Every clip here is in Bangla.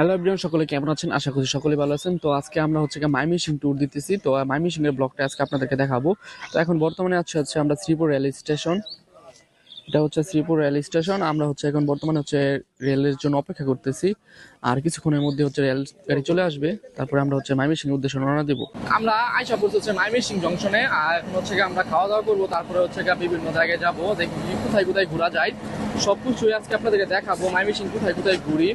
হ্যালো এভরিওয়ান সকলে কেমন আছেন? আশা করি সকলে ভালো আছেন। তো আজকে আমরা হচ্ছে মাইমিসিং ট্যুর দিতেছি। তো মাইমিসিং এর ব্লগটা আজকে আপনাদেরকে দেখাবো। তো এখন বর্তমানে আছে হচ্ছে আমরা শ্রীপুর রেল স্টেশন। এটা হচ্ছে শ্রীপুর রেল স্টেশন। আমরা হচ্ছে এখন বর্তমানে হচ্ছে রেলের জন্য অপেক্ষা করতেছি। আর কিছুক্ষণের মধ্যে হচ্ছে রেল গাড়ি চলে আসবে। তারপরে আমরা হচ্ছে মাইমিসিং এর উদ্দেশ্যে রওনা দেবো। আমরা আইসা পড়তে হচ্ছে মাইমিসিং জংশনে আর এখন হচ্ছে আমরা খাওয়া দাওয়া করব। তারপরে হচ্ছে বিভিন্ন জায়গায় যাব। দেখি কোথায় কোথায় ঘোরা যায়। সব কিছুই আজকে আপনাদেরকে দেখাবো। মাইমিসিং কোথায় কোথায় ঘুরি।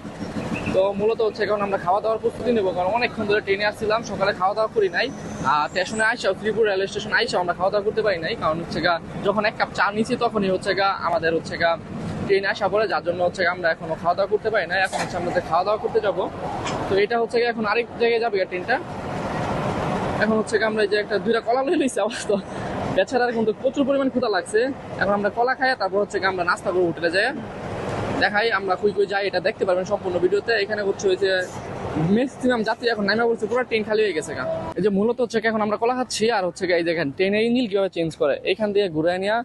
তো মূলত হচ্ছে কারণ আমরা খাওয়া দাওয়ার প্রস্তুতি নেব, কারণ অনেকক্ষণ ধরে ট্রেনে আসছিলাম, সকালে খাওয়া দাওয়া করি নাই। আর স্টেশনে আইসাও, ত্রিপুর রেল স্টেশন আইসাও আমরা খাওয়া দাওয়া করতে পারি নাই, কারণ হচ্ছে গা, যখন এক কাপ চা নিছি তখনই হচ্ছে গা আমাদের হচ্ছে গা ট্রেনে আসা পরে, যার জন্য হচ্ছে আমরা এখনও খাওয়া দাওয়া করতে পারি না এখন হচ্ছে আমাদের খাওয়া দাওয়া করতে যাব। তো এটা হচ্ছে গা, এখন আরেক জায়গায় যাবে ট্রেনটা। এখন হচ্ছে আমরা যে একটা দুইটা কলা লয়ে নিছি, আবার তো। বেচারার কিন্তু প্রচুর পরিমাণ ক্ষুধা লাগছে। এখন আমরা কলা খাই তারপর হচ্ছে আমরা নাস্তা করে হোটেলে যাই দেখাই, আমরা কই কই যাই, এটা দেখতে পারবেন সম্পূর্ণ ভিডিওতে। এখানে হচ্ছে ওই যে ম্যাক্সিমাম যাত্রী এখন নামে বলছে পুরো ট্রেন খালি হয়ে গেছে গা। এই যে মূলত হচ্ছে এখন আমরা কলা খাচ্ছি, আর হচ্ছে এই দেখেন ট্রেনের ইঞ্জিল কীভাবে চেঞ্জ করে? এখান দিয়ে ঘুরে নিয়ে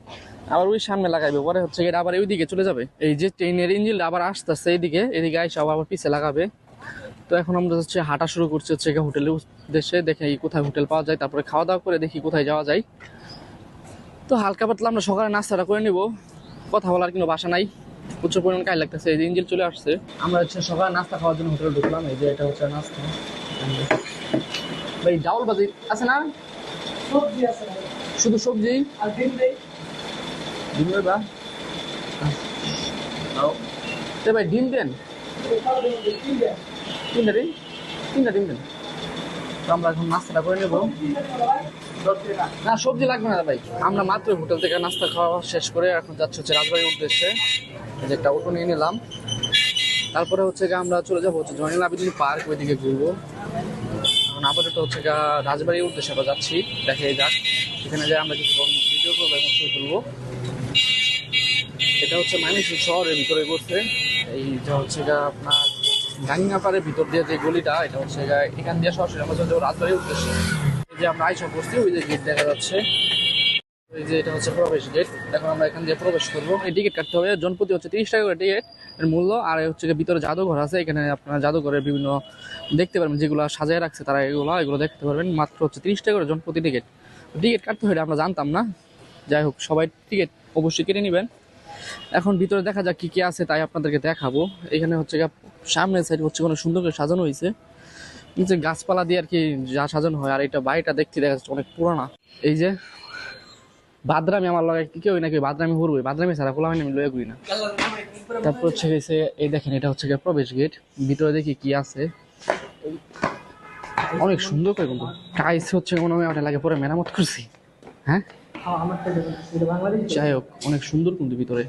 আবার ওই সামনে লাগাইবে, পরে হচ্ছে এটা আবার ওইদিকে চলে যাবে। এই যে ট্রেনের ইঞ্জিল আবার আসতেছে এইদিকে, এদিকে আইসা আবার পিছে লাগাবে। তো এখন আমরা হচ্ছে হাঁটা শুরু করছি হচ্ছে হোটেলের উদ্দেশ্যে, দেখে কোথায় হোটেল পাওয়া যায়, তারপরে খাওয়া দাওয়া করে দেখি কোথায় যাওয়া যায়। তো হালকা পাতলা আমরা সকালে নাস্তাটা করে নিব, কথা বলার কোনো বাসা নাই। প্রচুর পরিমাণ কাজ লাগতেছে এই যে ইঞ্জিল চলে আসছে। আমরা হচ্ছে সকালে নাস্তা খাওয়ার জন্য হোটেলে ঢুকলাম এই যে এটা হচ্ছে নাস্তা। ভাই ডাউল বাজি আছে না? সবজি আছে। শুধু সবজি? আর ডিম দেই ডিম দেই বা? তে ভাই ডিম দেন। ডিম দেই, ডিম। তিনটা ডিম? তিনটা ডিম দেন। তো আমরা এখন নাস্তাটা করে নেব। না, সবজি লাগবে না ভাই। আমরা মাত্র হোটেল থেকে নাস্তা খাওয়া শেষ করে এখন যাচ্ছি হচ্ছে রাজবাড়ির উদ্দেশ্যে। যে একটা অটো নিয়ে নিলাম। তারপরে হচ্ছে গিয়ে আমরা চলে যাব হচ্ছে জয়নাল আবেদিন পার্ক, ওইদিকে ঘুরবো। এখন আপাতত হচ্ছে গিয়ে রাজবাড়ির উদ্দেশ্যে আমরা যাচ্ছি দেখে যাক। এখানে যাই আমরা কিছু ভিডিও করব এবং ছবি তুলবো। এটা হচ্ছে মাইমিসিং শহরের ভিতরে করছে এই যে হচ্ছে গিয়ে আপনার গাঙ্গাপাড়ের ভিতর দিয়ে যে গলিটা, এটা হচ্ছে এখান দিয়ে সরাসরি আমরা চলে যাব রাজবাড়ির উদ্দেশ্যে। যে আমরা আইসা বসছি ওই যে গেট দেখা যাচ্ছে। এই যে এটা হচ্ছে প্রবেশ গেট এখন আমরা এখান দিয়ে প্রবেশ করব। এই টিকিট কাটতে হবে। জনপ্রতি হচ্ছে তিরিশ টাকা করে টিকিট এর মূল্য। আর হচ্ছে ভিতরে জাদুঘর আছে। এখানে আপনারা জাদুঘরের বিভিন্ন দেখতে পারবেন, যেগুলো সাজায় রাখছে তারা এগুলো এগুলো দেখতে পারবেন। মাত্র হচ্ছে তিরিশ টাকা করে জনপ্রতি টিকিট টিকিট কাটতে হয় আমরা জানতাম না। যাই হোক, সবাই টিকিট অবশ্যই কেটে নেবেন। এখন ভিতরে দেখা যাক কি কি আছে, তাই আপনাদেরকে দেখাবো। এখানে হচ্ছে সামনের সাইড হচ্ছে কোনো সুন্দর করে সাজানো হয়েছে। নিচে গাছপালা দিয়ে আর কি যা সাজানো হয়, আর এটা বাড়িটা দেখতে দেখা যাচ্ছে অনেক পুরানা। এই যে বাদরামি আমার লগে কেউ নাকি বাদরামি হরবে বাদরামি ছাড়া খোলা আমি লয়ে ঘুরি না। তারপর হচ্ছে গেছে এই দেখেন, এটা হচ্ছে গিয়ে প্রবেশ গেট ভিতরে দেখি কি আছে। অনেক সুন্দর করে কিন্তু। টাইস হচ্ছে মনে হয় ওটা লাগে পরে মেরামত করছি। হ্যাঁ? যাই হোক, অনেক সুন্দর কিন্তু ভিতরে।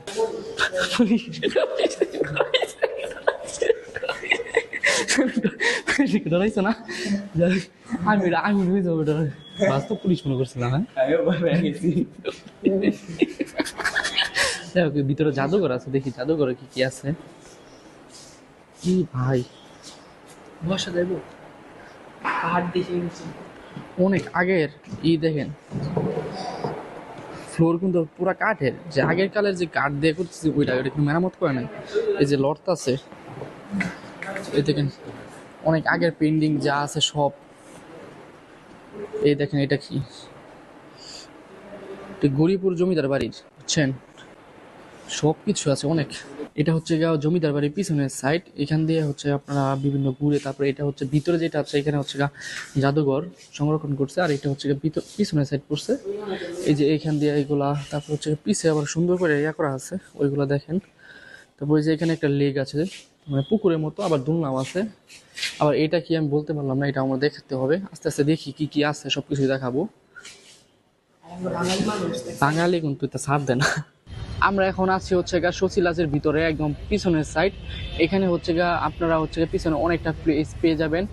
ডরাইছো না? আমি আমি যাব ডর বাস্তব পুলিশ মনে করছিলাম হ্যাঁ? যাই হোক ভিতরে জাদুঘর আছে দেখি জাদুঘরে কি কি আছে। কি ভাই। বসা দেবো পাহাড় দেখে অনেক আগের ই দেখেন। ফ্লোর কিন্তু পুরা কাঠের। যে আগের কালের যে কাঠ দিয়ে করতেছে ওইটা ওইটা কিন্তু মেরামত করে নাই। এই যে লড়ত আছে এই দেখেন। অনেক আগের পেন্ডিং যা আছে সব। এই দেখেন এটা কি? গরিপুর জমিদার বাড়ির, বুঝছেন? সব কিছু আছে অনেক। এটা হচ্ছে গিয়ে জমিদার বাড়ির পিছনের সাইড এখান দিয়ে হচ্ছে আপনারা বিভিন্ন ঘুরে তারপরে এটা হচ্ছে ভিতরে যেটা আছে, এখানে হচ্ছে গা জাদুঘর সংরক্ষণ করছে, আর এটা হচ্ছে ভিতর পিছনের সাইড পড়ছে। এই যে এইখান দিয়ে এইগুলা তারপর হচ্ছে পিছে আবার সুন্দর করে ইয়া করা আছে, ওইগুলা দেখেন। তারপর যে এখানে একটা লেক আছে মানে পুকুরের মতো আবার দুলনাও আছে। আবার এটা কি আমি বলতে পারলাম না, এটা আমার দেখতে হবে। আস্তে আস্তে দেখি কি কি আছে সব কিছুই দেখাবো। বাঙালি কিন্তু এটা ছাড় দেয় না। আমরা এখন আছি হচ্ছে গা সচিলাজের ভিতরে, একদম পিছনের সাইড এখানে হচ্ছে গা আপনারা হচ্ছে পিছনে অনেকটা প্লেস পেয়ে যাবেন।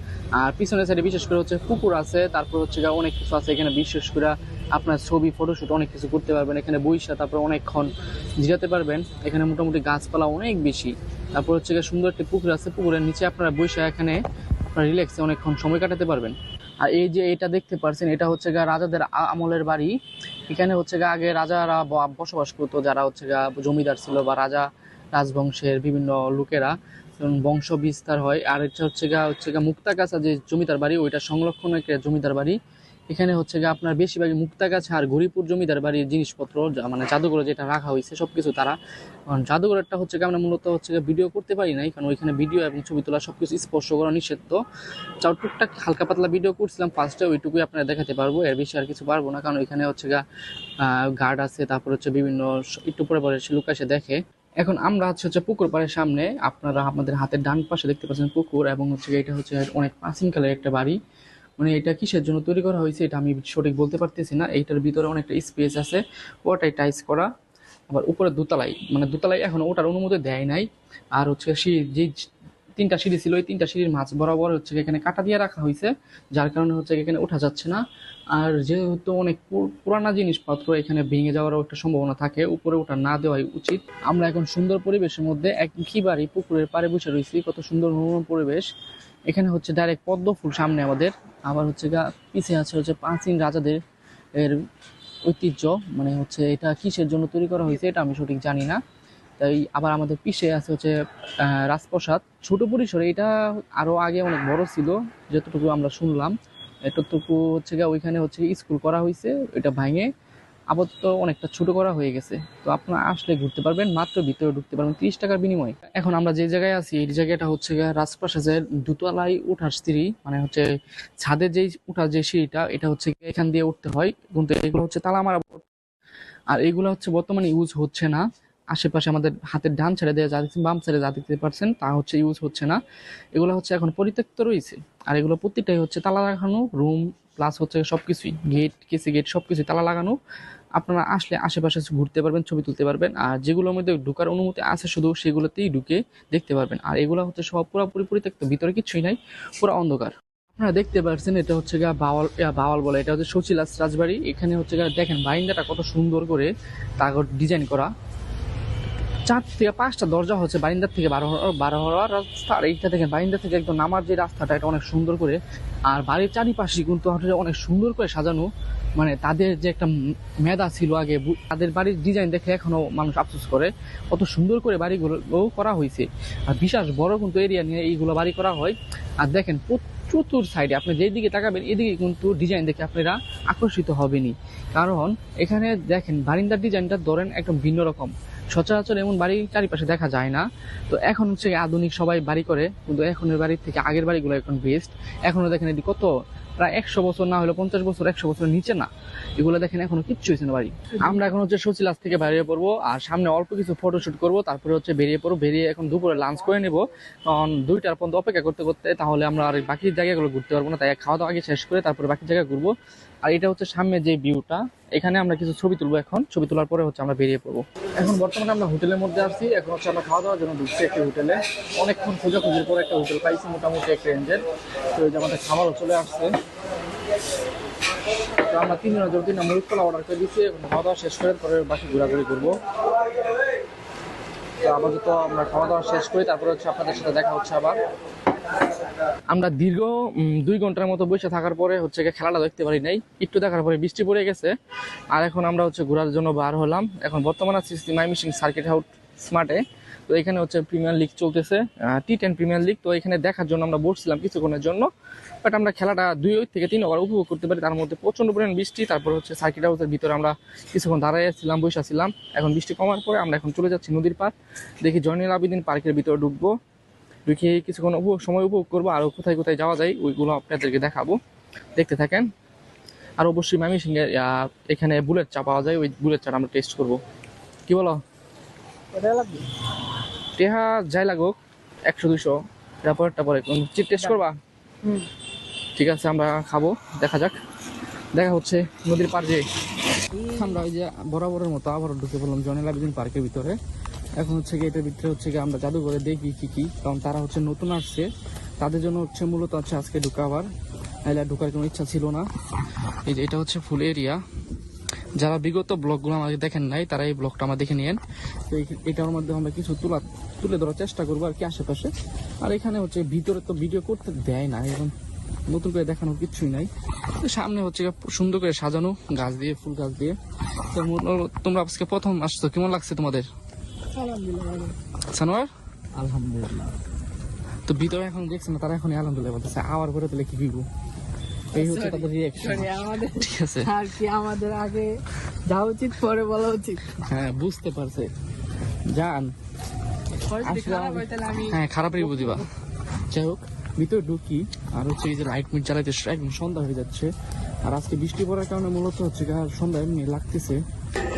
আর পিছনের সাইডে বিশেষ করে হচ্ছে পুকুর আছে, তারপর হচ্ছে গা অনেক কিছু আছে এখানে বিশেষ করে আপনার ছবি ফটোশ্যুট অনেক কিছু করতে পারবেন, এখানে বইসা তারপর অনেকক্ষণ জিরাতে পারবেন। এখানে মোটামুটি গাছপালা অনেক বেশি। তারপর হচ্ছে গা সুন্দর একটি পুকুর আছে, পুকুরের নিচে আপনারা বৈশা এখানে আপনারা রিল্যাক্সে অনেকক্ষণ সময় কাটাতে পারবেন। আর এই যে এটা দেখতে পারছেন, এটা হচ্ছে গা রাজাদের আমলের বাড়ি। এখানে হচ্ছে গা আগে রাজারা বসবাস করতো, যারা হচ্ছে গা জমিদার ছিল বা রাজা, রাজবংশের বিভিন্ন লোকেরা। বংশ বিস্তার হয়। আর এটা হচ্ছে গা হচ্ছে গা মুক্তাগাছা যে জমিদার বাড়ি, ওইটা সংরক্ষণ জমিদার বাড়ি। এখানে হচ্ছে গা আপনার বেশিরভাগই মুক্তাগাছা আর গরিপুর জমিদার বাড়ির জিনিসপত্র, যা- মানে জাদুঘরে যেটা রাখা হয়েছে, সবকিছু তারা। কারণ জাদুঘরটা হচ্ছে আমরা মূলত হচ্ছে ভিডিও করতে পারি নাই, কারণ ওইখানে ভিডিও এবং ছবি তোলা সব কিছু স্পর্শ করা নিষিদ্ধ। তাও টুকটাক হালকা পাতলা ভিডিও করছিলাম ফার্স্টে ওইটুকুই আপনারা দেখাতে পারব, এর বেশি আর কিছু পারব না, কারণ ওইখানে হচ্ছে গা গার্ড আছে, তারপর হচ্ছে বিভিন্ন একটু পরে পরে সে লোক এসে দেখে। এখন আমরা হচ্ছে হচ্ছে পুকুর পাড়ের সামনে, আপনারা আমাদের হাতের ডান পাশে দেখতে পাচ্ছেন পুকুর, এবং হচ্ছে এটা হচ্ছে অনেক প্রাচীনকালের একটা বাড়ি। মানে এটা কিসের জন্য তৈরি করা হয়েছে এটা আমি সঠিক বলতে পারতেছি না। এইটার ভিতরে অনেকটা স্পেস আছে, ওটাই টাইস করা। আবার উপরে দোতলাই মানে দোতলাই এখন ওটার অনুমতি দেয় নাই। আর হচ্ছে যে তিনটা সিঁড়ি ছিল, ওই তিনটা সিঁড়ির মাছ বরাবর হচ্ছে এখানে কাটা দিয়ে রাখা হয়েছে, যার কারণে হচ্ছে এখানে ওঠা যাচ্ছে না। আর যেহেতু অনেক পুর- পুরানা জিনিসপত্র এখানে ভেঙে যাওয়ারও একটা সম্ভাবনা থাকে, উপরে ওটা না দেওয়াই উচিত। আমরা এখন সুন্দর পরিবেশের মধ্যে একেবারে পুকুরের পাড়ে বসে রয়েছি, কত সুন্দর মনোরম পরিবেশ। এখানে হচ্ছে ডাইরেক্ট পদ্ম ফুল সামনে আমাদের। আবার হচ্ছে গা, পিছে আছে হচ্ছে প্রাচীন রাজাদের এর ঐতিহ্য। মানে হচ্ছে এটা কিসের জন্য তৈরি করা হয়েছে এটা আমি সঠিক জানি না। তাই আবার আমাদের পিছে আছে হচ্ছে রাজপ্রসাদ। ছোট পরিসরে এটা আরও আগে অনেক বড় ছিল, যতটুকু আমরা শুনলাম। এতটুকু হচ্ছে গিয়ে ওইখানে হচ্ছে স্কুল করা হয়েছে এটা ভাঙে। আপাতত অনেকটা ছোট করা হয়ে গেছে। তো আপনারা আসলে ঘুরতে পারবেন, মাত্র ভিতরে ঢুকতে পারবেন তিরিশ টাকার বিনিময়ে। এখন আমরা যে জায়গায় আছি, এই জায়গাটা হচ্ছে রাজপ্রাসাদের দুতলায় উঠার সিঁড়ি মানে হচ্ছে ছাদের যেই উঠার যে সিঁড়িটা, এটা হচ্ছে এখান দিয়ে উঠতে হয়। কিন্তু এগুলো হচ্ছে তালা মারা আর এগুলো হচ্ছে বর্তমানে ইউজ হচ্ছে না। আশেপাশে আমাদের হাতের ডান ছেড়ে দেওয়া যা দেখছেন বাম ছেড়ে যা দেখতে পারছেন, তা হচ্ছে ইউজ হচ্ছে না। এগুলো হচ্ছে এখন পরিত্যক্ত রয়েছে। আর এগুলো প্রতিটাই হচ্ছে তালা লাগানো, রুম, প্লাস হচ্ছে সবকিছুই, গেট, কেসি গেট, সবকিছুই তালা লাগানো। আপনারা আসলে আশেপাশে ঘুরতে পারবেন, ছবি তুলতে পারবেন। আর যেগুলোর মধ্যে ঢুকার অনুমতি আছে শুধু সেগুলোতেই ঢুকে দেখতে পারবেন। আর এগুলো হচ্ছে সব পুরোপুরি পরিত্যক্ত, ভিতরে কিছুই নাই, পুরো অন্ধকার। আপনারা দেখতে পাচ্ছেন এটা হচ্ছে গা বাওয়াল বাওয়াল বলে, এটা হচ্ছে সচিলাস রাজবাড়ি। এখানে হচ্ছে গা দেখেন বাইন্দাটা কত সুন্দর করে তাগর ডিজাইন করা। চার থেকে পাঁচটা দরজা হচ্ছে বারিন্দার থেকে বারো বারো হওয়ার রাস্তা। আর এইটা দেখেন, বারিন্দা থেকে একদম নামার যে রাস্তাটা, এটা অনেক সুন্দর করে। আর বাড়ির চারিপাশে কিন্তু অনেক সুন্দর করে সাজানো। মানে তাদের যে একটা মেধা ছিল আগে তাদের বাড়ির ডিজাইন দেখে এখনও মানুষ আফসোস করে। কত সুন্দর করে বাড়িগুলো করা হয়েছে। আর বিশাল বড় কিন্তু এরিয়া নিয়ে এইগুলো বাড়ি করা হয়। আর দেখেন প্রত- চতুর সাইডে আপনি যেদিকে তাকাবেন, এদিকে কিন্তু ডিজাইন দেখে আপনারা আকর্ষিত হবেনি কারণ এখানে দেখেন, বারিন্দার ডিজাইনটা ধরেন একদম ভিন্ন রকম। সচরাচর এমন বাড়ি চারিপাশে দেখা যায় না। তো এখন হচ্ছে আধুনিক সবাই বাড়ি করে, কিন্তু এখনের বাড়ির থেকে আগের বাড়িগুলো এখন বেস্ট এখনও দেখেন এটি কত প্রায় একশো বছর না হলে পঞ্চাশ বছর, একশো বছর নিচে না। এগুলো দেখেন, এখনও কিচ্ছু হয়েছে না বাড়ি আমরা এখন হচ্ছে সচিলাস থেকে বেরিয়ে পড়ব, আর সামনে অল্প কিছু ফটোশুট করব, তারপরে হচ্ছে বেরিয়ে পড়ব, বেরিয়ে এখন দুপুরে লাঞ্চ করে নেব। কারণ দুইটার পর্যন্ত অপেক্ষা করতে করতে তাহলে আমরা আর বাকি জায়গাগুলো ঘুরতে পারব না, তাই খাওয়া দাওয়া আগে শেষ করে তারপরে বাকি জায়গা ঘুরবো। আর এটা হচ্ছে সামনে যে ভিউটা এখানে আমরা কিছু ছবি তুলবো এখন। ছবি তোলার পরে হচ্ছে আমরা বেরিয়ে পড়ব। এখন বর্তমানে আমরা হোটেলের মধ্যে আসছি এখন হচ্ছে আমরা খাওয়া দাওয়ার জন্য ঢুকছি একটি হোটেলে। অনেকক্ষণ খোঁজাখুঁজির পরে একটা হোটেল পাইছি, মোটামুটি একটা রেঞ্জের। তো যে আমাদের খাবারও চলে আসছে। তো আমরা তিনজনের জন্য তিনটা মরিচ কলা অর্ডার করে দিচ্ছি এখন খাওয়া দাওয়া শেষ করে পরে বাকি ঘোরাঘুরি করব। তো আপাতত আমরা খাওয়া দাওয়া শেষ করি, তারপরে হচ্ছে আপনাদের সাথে দেখা হচ্ছে আবার। আমরা দীর্ঘ দুই ঘণ্টার মতো বসে থাকার পরে হচ্ছে খেলাটা দেখতে পারি নাই। একটু দেখার পরে বৃষ্টি পড়ে গেছে। আর এখন আমরা হচ্ছে ঘোরার জন্য বার হলাম। এখন বর্তমানে আছি মাইমিসিং সার্কিট হাউট স্মার্টে। তো এখানে হচ্ছে প্রিমিয়ার লিগ চলতেছে টি টেন প্রিমিয়ার লিগ। তো এখানে দেখার জন্য আমরা বসছিলাম কিছুক্ষণের জন্য। বাট আমরা খেলাটা দুই থেকে তিন ওভার উপভোগ করতে পারি। তার মধ্যে প্রচণ্ড পরিমাণ বৃষ্টি। তারপর হচ্ছে সার্কিট হাউসের ভিতরে আমরা কিছুক্ষণ দাঁড়াইছিলাম বসেছিলাম এখন বৃষ্টি কমার পরে আমরা এখন চলে যাচ্ছি নদীর পার দেখি জয়নুল আবেদিন পার্কের ভিতরে ঢুকবো। ঢুকে কিছুক্ষণ উপভোগ সময় উপভোগ করব। আর কোথায় কোথায় যাওয়া যায় ওইগুলো আপনাদেরকে দেখাবো। দেখতে থাকেন। আর অবশ্যই মামি সিংহে এখানে বুলেট চা পাওয়া যায়। ওই বুলেট চাটা আমরা টেস্ট করব। কি বলো? টেহা যাই লাগুক একশো দুশো তারপরটা পরে। টেস্ট করবা? হুম। ঠিক আছে আমরা খাব। দেখা যাক। দেখা হচ্ছে নদীর পার যে আমরা ওই যে বরাবরের মতো আবার ঢুকে পড়লাম জনেল আবেদিন পার্কের ভিতরে। এখন হচ্ছে গিয়ে এটার ভিতরে হচ্ছে গিয়ে আমরা জাদুঘরে দেখি কি কি, কারণ তারা হচ্ছে নতুন আসছে। তাদের জন্য হচ্ছে মূলত হচ্ছে আজকে ঢুকাবার নাহলে ঢুকার কোনো ইচ্ছা ছিল না। এই যে এটা হচ্ছে ফুল এরিয়া। যারা বিগত ব্লগগুলো আমাকে দেখেন নাই, তারা এই ব্লগটা আমরা দেখে নিয়েন। তো এটার মধ্যে আমরা কিছু তুলা তুলে ধরার চেষ্টা করব আর কি আশেপাশে। আর এখানে হচ্ছে ভিতরে তো ভিডিও করতে দেয় না এখন নতুন করে দেখানো কিছুই নাই। সামনে হচ্ছে সুন্দর করে সাজানো গাছ দিয়ে, ফুল গাছ দিয়ে। তো তোমরা আজকে প্রথম আসছো, কেমন লাগছে তোমাদের? সানোয়ার? আলহামদুলিল্লাহ। তো ভিতরে এখন দেখছেন না তারা এখন আলহামদুলিল্লাহ বলতেছে আওয়ার পরে তাহলে কি এই হচ্ছে তাদের রিয়াকশন আমাদের ঠিক আছে। আর কি আমাদের আগে যা উচিত পরে বলা উচিত। হ্যাঁ বুঝতে পারছে। জান হয় খারাপই বুঝিবা। যাই হোক ভিতরে ঢুকি আর হচ্ছে এই যে লাইট মিট চালাইতে একদম সন্ধ্যা হয়ে যাচ্ছে। আর আজকে বৃষ্টি পড়ার কারণে মূলত হচ্ছে সন্ধ্যা এমনি লাগতেছে।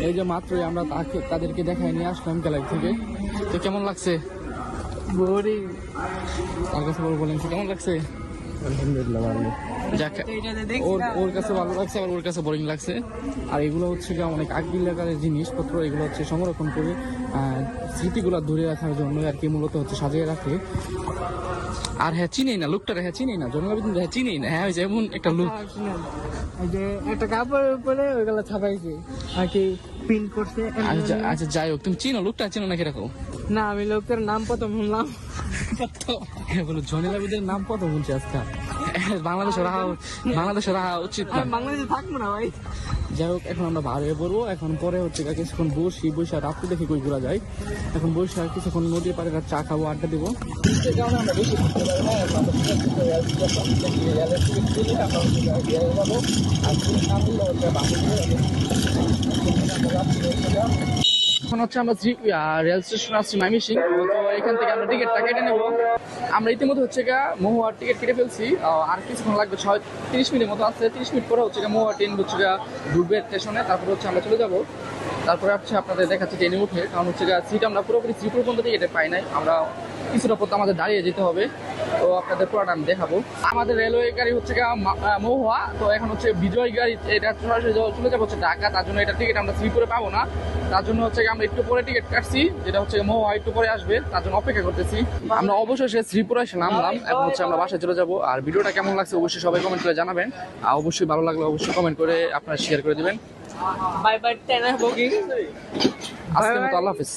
এই যে মাত্রই আমরা তাকে তাদেরকে দেখাই নিয়ে আসলাম গ্যালারি থেকে। তো কেমন লাগছে? বোরিং। তার বলে বলেন কেমন লাগছে? আলহামদুলিল্লাহ ভালো। যাক ওর ওর কাছে ভালো লাগছে আবার ওর কাছে বোরিং লাগছে। আর এগুলো হচ্ছে গিয়ে অনেক জিনিসপত্র এগুলো হচ্ছে সংরক্ষণ করে স্মৃতিগুলো ধরে রাখার জন্য আর কি মূলত হচ্ছে সাজিয়ে রাখে। আর হ্যাঁ চিনেই না লোকটা হ্যাঁ চিনেই না জন্মবিদিন হ্যাঁ চিনেই না। হ্যাঁ ওই যে এমন একটা লোক একটা কাপড়ের উপরে ওইগুলো ছাপাইছে আর কি করছে আচ্ছা আচ্ছা যাই হোক তুমি চিনো লোকটা চিনো নাকি রাখো না আমি লোকের নাম প্রথম শুনলাম। হ্যাঁ বলো জনিলাবিদের নাম কত বলছে আজকে বাংলাদেশে রাহা বাংলাদেশে রাহা উচিত না। বাংলাদেশে থাকব না ভাই। যাই হোক এখন আমরা বার হয়ে পড়ব। এখন পরে হচ্ছে কিছুক্ষণ বসি বসে রাত্রে দেখি কই ঘোরা যায়। এখন বসে আর কিছুক্ষণ নদীর পাড়ে চা খাব আড্ডা দেবো। এখন হচ্ছে আমরা রেল স্টেশন আসছি মাইমিসিং। তো এখান থেকে আমরা টিকিটটা কেটে নেব। আমরা ইতিমধ্যে হচ্ছে গা মহুয়ার টিকিট কেটে ফেলছি। আর কিছুক্ষণ লাগবে, ছয় তিরিশ মিনিট মতো আছে। তিরিশ মিনিট পরে হচ্ছে গা মহুয়া ট্রেন হচ্ছে গা ঢুকবে স্টেশনে তারপর হচ্ছে আমরা চলে যাব। তারপরে হচ্ছে আপনাদের দেখাচ্ছি ট্রেনে উঠে। কারণ হচ্ছে গা সিট আমরা পুরোপুরি শ্রীপুর পর্যন্ত টিকিটে পাই নাই। আমরা কিছুটা পথ আমাদের দাঁড়িয়ে যেতে হবে। তো আপনাদের পুরোটা আমি দেখাবো। আমাদের রেলওয়ে গাড়ি হচ্ছে মহুয়া। তো এখন হচ্ছে বিজয় গাড়ি এটা সরাসরি চলে যাব হচ্ছে ঢাকা। তার জন্য এটা টিকিট আমরা শ্রীপুরে পাবো না। তার জন্য হচ্ছে আমরা একটু পরে টিকিট কাটছি যেটা হচ্ছে মহুয়া একটু পরে আসবে। তার জন্য অপেক্ষা করতেছি। আমরা অবশ্যই সে শ্রীপুরে এসে নামলাম এখন হচ্ছে আমরা বাসায় চলে যাব। আর ভিডিওটা কেমন লাগছে অবশ্যই সবাই কমেন্ট করে জানাবেন। আর অবশ্যই ভালো লাগলে অবশ্যই কমেন্ট করে আপনারা শেয়ার করে দিবেন। বাই বাই বুকিং মতো আল্লাহ হাফিজ।